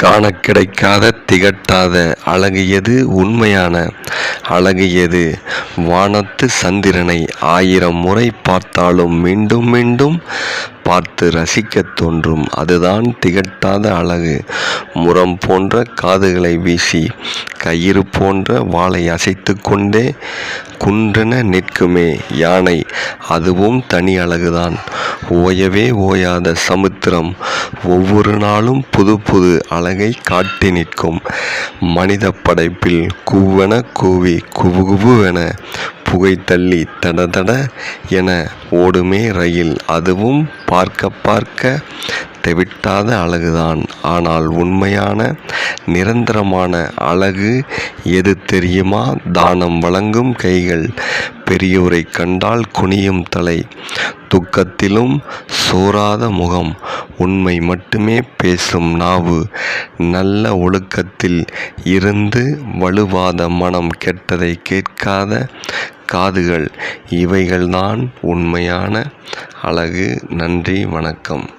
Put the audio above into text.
காண கிடைக்காத திகட்டாத அழகியது உண்மையான அழகியது வானத்து சந்திரனை ஆயிரம் முறை பார்த்தாலும் மீண்டும் மீண்டும் பார்த்து ரசிக்கத் தோன்றும். அதுதான் திகட்டாத அழகு. முரம் போன்ற காதுகளை வீசி கயிறு போன்ற வாளை அசைத்து கொண்டே குன்றென நிற்குமே யானை. அதுவும் தனி அழகுதான். ஓயவே ஓயாத சமுத்திரம். ஒவ்வொரு நாளும் புது புது அழகை காட்டி நிற்கும். மனித படைப்பில் கூவென கூவி குபுகுபுவென புகை தள்ளி தட தட என ஓடுமே ரயில். அதுவும் பார்க்க பார்க்க தெவிட்டாத அழகுதான். ஆனால் உண்மையான நிரந்தரமான அழகு எது தெரியுமா? தானம் வழங்கும் கைகள் பெரியோரை கண்டால் குனியும் தலை. துக்கத்திலும் சோராத முகம். உண்மை மட்டுமே பேசும் நாவு. நல்ல ஒழுக்கத்தில் இருந்து வலுவாத மனம் கெட்டதை கேட்காத காதுகள். இவைகள்தான் உண்மையான அழகு. நன்றி வணக்கம்.